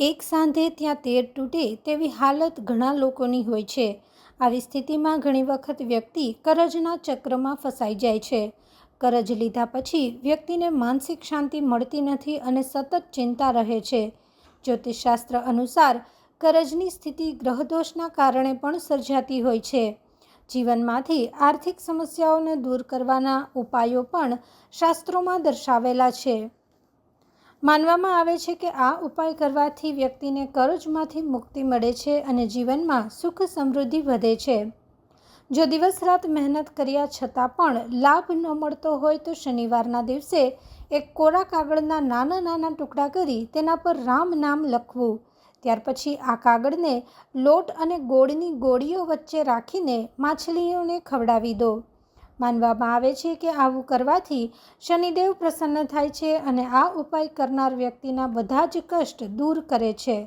એક સાંધે ત્યાં તેર તૂટે તેવી હાલત ઘણા લોકોની હોય છે. આવી સ્થિતિમાં ઘણી વખત વ્યક્તિ કરજના ચક્રમાં ફસાઈ જાય છે. કરજ લીધા પછી વ્યક્તિને માનસિક શાંતિ મળતી નથી અને સતત ચિંતા રહે છે. જ્યોતિષશાસ્ત્ર અનુસાર કરજની સ્થિતિ ગ્રહદોષના કારણે પણ સર્જાતી હોય છે. જીવનમાંથી આર્થિક સમસ્યાઓને દૂર કરવાના ઉપાયો પણ શાસ્ત્રોમાં દર્શાવેલા છે. માનવામાં આવે છે કે આ ઉપાય કરવાથી વ્યક્તિને કરજમાંથી મુક્તિ મળે છે અને જીવનમાં સુખ સમૃદ્ધિ વધે છે. જો દિવસ રાત મહેનત કર્યા છતાં પણ લાભ ન મળતો હોય તો શનિવારના દિવસે એક કોરા કાગળના નાના નાના ટુકડા કરી તેના પર રામ નામ લખવું. ત્યાર પછી આ કાગળને લોટ અને ગોળની ગોળીઓ વચ્ચે રાખીને માછલીઓને ખવડાવી દો. માનવામાં આવે છે કે આવું કરવાથી શનિદેવ પ્રસન્ન થાય છે અને આ ઉપાય કરનાર વ્યક્તિના બધા જ કષ્ટ દૂર કરે છે.